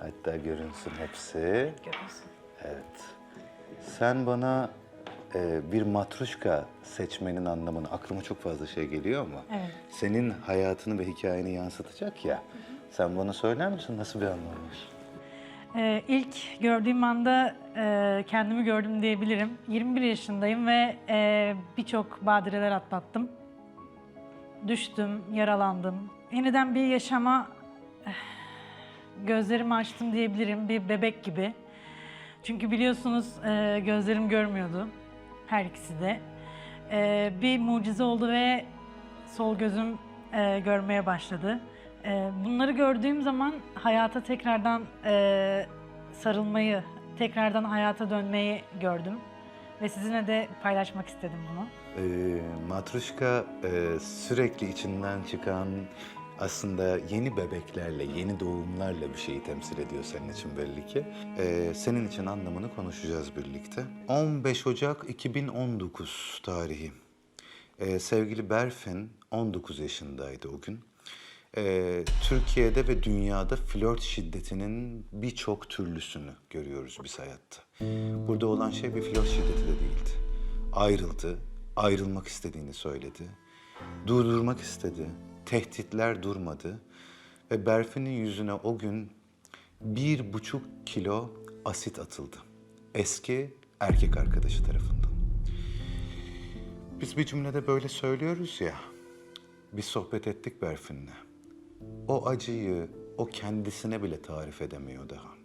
Hatta görünsün hepsi. Görüyorsun. Evet. Sen bana e, bir matruşka seçmenin anlamını, aklıma çok fazla şey geliyor ama Evet. senin hayatını ve hikayeni yansıtacak ya. Sen bana söyler misin nasıl bir anlam var? Ee, ilk gördüğüm anda e, kendimi gördüm diyebilirim. 21 yaşındayım ve e, birçok badireler atlattım. Düştüm, yaralandım. Yeniden bir yaşama eh, gözlerimi açtım diyebilirim bir bebek gibi. Çünkü biliyorsunuz e, gözlerim görmüyordu her ikisi de. E, bir mucize oldu ve sol gözüm e, görmeye başladı. E, bunları gördüğüm zaman hayata tekrardan e, sarılmayı, tekrardan hayata dönmeyi gördüm. Ve sizinle de paylaşmak istedim bunu. Ee, matruşka e, sürekli içinden çıkan aslında yeni bebeklerle, yeni doğumlarla bir şeyi temsil ediyor senin için belli ki. Ee, senin için anlamını konuşacağız birlikte. 15 Ocak 2019 tarihi. Ee, sevgili Berfin 19 yaşındaydı o gün. Ee, Türkiye'de ve dünyada flört şiddetinin birçok türlüsünü görüyoruz biz hayatta. Burada olan şey bir flört şiddeti de değildi. Ayrıldı, ayrılmak istediğini söyledi. Durdurmak istedi, tehditler durmadı. Ve Berfin'in yüzüne o gün bir buçuk kilo asit atıldı. Eski erkek arkadaşı tarafından. Biz bir cümlede böyle söylüyoruz ya. Biz sohbet ettik Berfin'le. O acıyı o kendisine bile tarif edemiyor daha.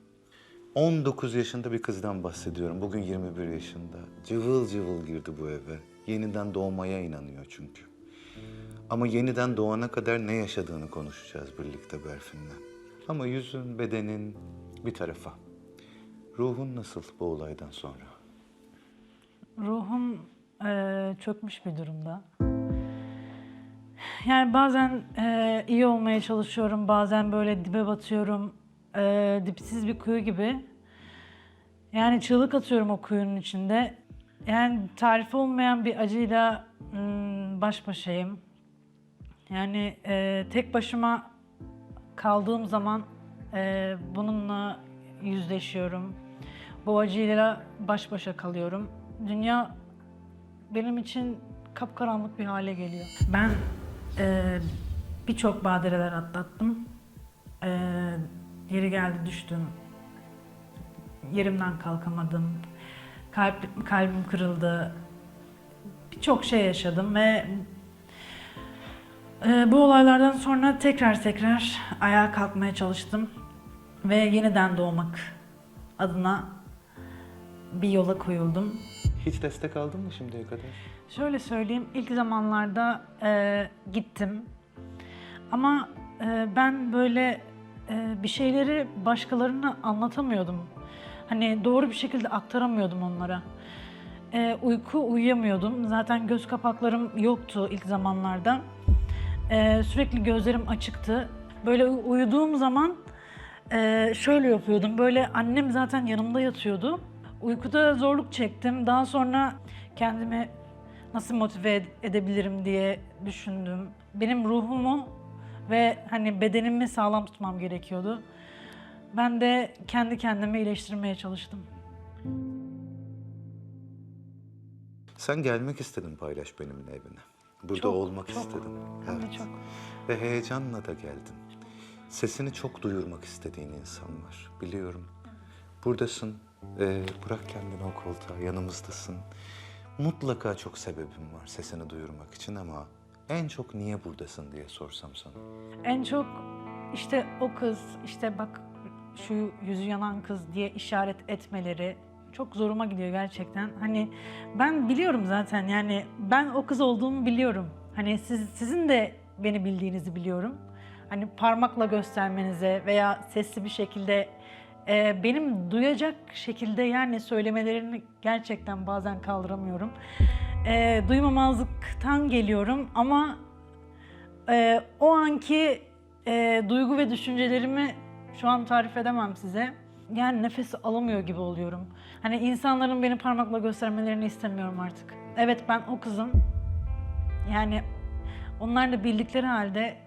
19 yaşında bir kızdan bahsediyorum. Bugün 21 yaşında. Cıvıl cıvıl girdi bu eve. Yeniden doğmaya inanıyor çünkü. Ama yeniden doğana kadar ne yaşadığını konuşacağız birlikte Berfin'le. Ama yüzün, bedenin bir tarafa. Ruhun nasıl bu olaydan sonra? Ruhum eee, çökmüş bir durumda. Yani bazen eee, iyi olmaya çalışıyorum, bazen böyle dibe batıyorum. Eee, dipsiz bir kuyu gibi. Yani çığlık atıyorum o kuyunun içinde. Yani tarifi olmayan bir acıyla hmm, baş başayım. Yani eee, tek başıma kaldığım zaman eee, bununla yüzleşiyorum. Bu acıyla baş başa kalıyorum. Dünya benim için kapkaranlık bir hale geliyor. Ben eee, birçok badireler atlattım. Eee yeri geldi düştüm. Yerimden kalkamadım. Kalp, kalbim kırıldı. Birçok şey yaşadım ve eee, bu olaylardan sonra tekrar tekrar ayağa kalkmaya çalıştım. Ve yeniden doğmak adına bir yola koyuldum. Hiç destek aldın mı şimdiye kadar? Şöyle söyleyeyim, ilk zamanlarda e, gittim. Ama e, ben böyle e, bir şeyleri başkalarına anlatamıyordum. Hani doğru bir şekilde aktaramıyordum onlara. E, uyku uyuyamıyordum. Zaten göz kapaklarım yoktu ilk zamanlarda. E, sürekli gözlerim açıktı. Böyle uy- uyuduğum zaman e, şöyle yapıyordum. Böyle annem zaten yanımda yatıyordu. Uykuda zorluk çektim. Daha sonra kendimi nasıl motive ed- edebilirim diye düşündüm. Benim ruhumu ve hani bedenimi sağlam tutmam gerekiyordu. Ben de kendi kendimi iyileştirmeye çalıştım. Sen gelmek istedin paylaş benimle evine. Burada Çok, olmak çok. istedin. Hem de çok. Ve heyecanla da geldin. Sesini çok duyurmak istediğin insan var. Biliyorum. Buradasın. Ee, bırak kendini o koltuğa. Yanımızdasın. Mutlaka çok sebebin var sesini duyurmak için ama en çok niye buradasın diye sorsam sana. En çok işte o kız, işte bak şu yüzü yanan kız diye işaret etmeleri çok zoruma gidiyor gerçekten. Hani ben biliyorum zaten yani ben o kız olduğumu biliyorum. Hani siz, sizin de beni bildiğinizi biliyorum. Hani parmakla göstermenize veya sesli bir şekilde e, benim duyacak şekilde yani söylemelerini gerçekten bazen kaldıramıyorum. E, duymamazlıktan geliyorum ama ee, o anki e, duygu ve düşüncelerimi şu an tarif edemem size. Yani nefes alamıyor gibi oluyorum. Hani insanların beni parmakla göstermelerini istemiyorum artık. Evet ben o kızım. Yani onlar da bildikleri halde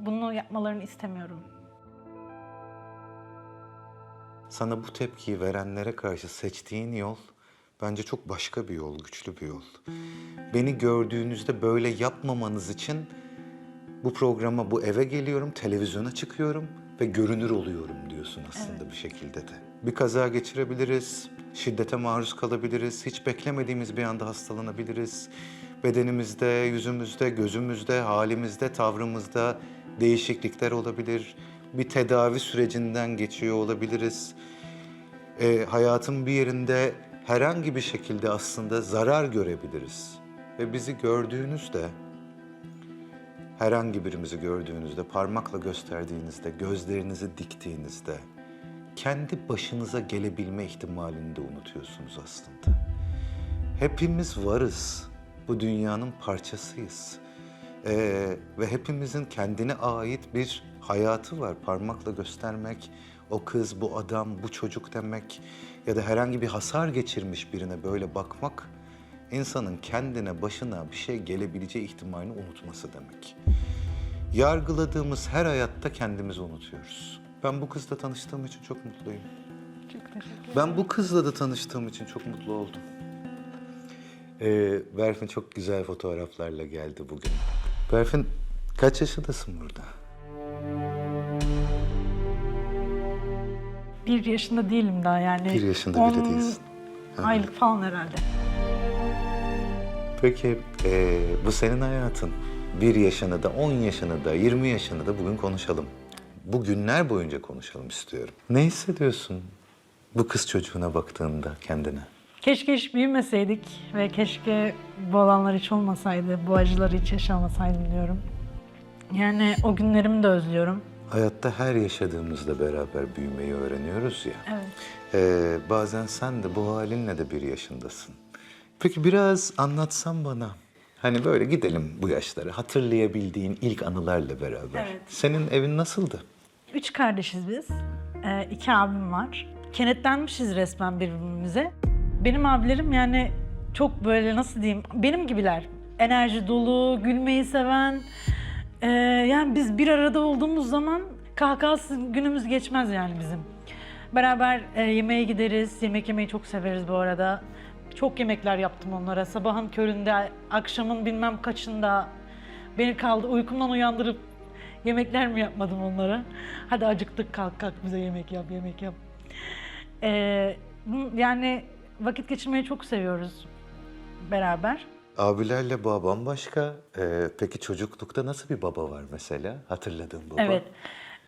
bunu yapmalarını istemiyorum. sana bu tepkiyi verenlere karşı seçtiğin yol bence çok başka bir yol, güçlü bir yol. Beni gördüğünüzde böyle yapmamanız için bu programa, bu eve geliyorum, televizyona çıkıyorum ve görünür oluyorum diyorsun aslında bir şekilde de. Bir kaza geçirebiliriz, şiddete maruz kalabiliriz, hiç beklemediğimiz bir anda hastalanabiliriz. Bedenimizde, yüzümüzde, gözümüzde, halimizde, tavrımızda değişiklikler olabilir. Bir tedavi sürecinden geçiyor olabiliriz. E, hayatın bir yerinde herhangi bir şekilde aslında zarar görebiliriz. Ve bizi gördüğünüzde herhangi birimizi gördüğünüzde, parmakla gösterdiğinizde, gözlerinizi diktiğinizde kendi başınıza gelebilme ihtimalini de unutuyorsunuz aslında. Hepimiz varız. Bu dünyanın parçasıyız. Ee, ve hepimizin kendine ait bir hayatı var. Parmakla göstermek, o kız, bu adam, bu çocuk demek ya da herhangi bir hasar geçirmiş birine böyle bakmak insanın kendine başına bir şey gelebileceği ihtimalini unutması demek. Yargıladığımız her hayatta kendimizi unutuyoruz. Ben bu kızla tanıştığım için çok mutluyum. Çok teşekkür Ben bu kızla da tanıştığım için çok mutlu oldum. Ee, Berfin çok güzel fotoğraflarla geldi bugün. Berfin kaç yaşındasın burada? Bir yaşında değilim daha yani. Bir yaşında bile değilsin. Aylık falan herhalde. Peki ee, bu senin hayatın. Bir yaşını da, 10 yaşını da, 20 yaşını da bugün konuşalım. Bu günler boyunca konuşalım istiyorum. Ne hissediyorsun bu kız çocuğuna baktığında kendine? Keşke hiç büyümeseydik ve keşke bu olanlar hiç olmasaydı, bu acıları hiç yaşamasaydım diyorum. Yani o günlerimi de özlüyorum. Hayatta her yaşadığımızda beraber büyümeyi öğreniyoruz ya. Evet. Ee, bazen sen de bu halinle de bir yaşındasın. Peki biraz anlatsan bana. Hani böyle gidelim bu yaşlara. Hatırlayabildiğin ilk anılarla beraber. Evet. Senin evin nasıldı? Üç kardeşiz biz. Ee, iki abim var. Kenetlenmişiz resmen birbirimize. Benim abilerim yani çok böyle nasıl diyeyim benim gibiler. Enerji dolu, gülmeyi seven. Ee, yani biz bir arada olduğumuz zaman kahkahasız günümüz geçmez yani bizim. Beraber e, yemeğe gideriz. Yemek yemeyi çok severiz bu arada. Çok yemekler yaptım onlara. Sabahın köründe, akşamın bilmem kaçında beni kaldı uykumdan uyandırıp yemekler mi yapmadım onlara? Hadi acıktık kalk kalk bize yemek yap, yemek yap. Ee, yani vakit geçirmeyi çok seviyoruz beraber. Abilerle babam başka. Ee, peki çocuklukta nasıl bir baba var mesela? Hatırladığın baba. Evet.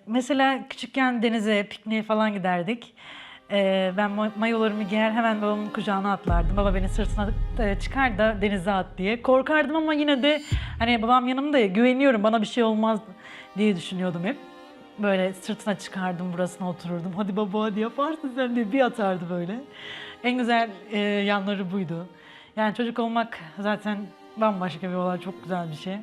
Mesela küçükken denize, pikniğe falan giderdik. Ee, ben ma- mayolarımı giyer hemen babamın kucağına atlardım. Baba beni sırtına e, çıkar da denize at diye. Korkardım ama yine de hani babam yanımda ya güveniyorum bana bir şey olmaz diye düşünüyordum hep. Böyle sırtına çıkardım burasına otururdum. Hadi baba hadi yaparsın sen diye bir atardı böyle. En güzel e, yanları buydu. Yani çocuk olmak zaten bambaşka bir olay, çok güzel bir şey.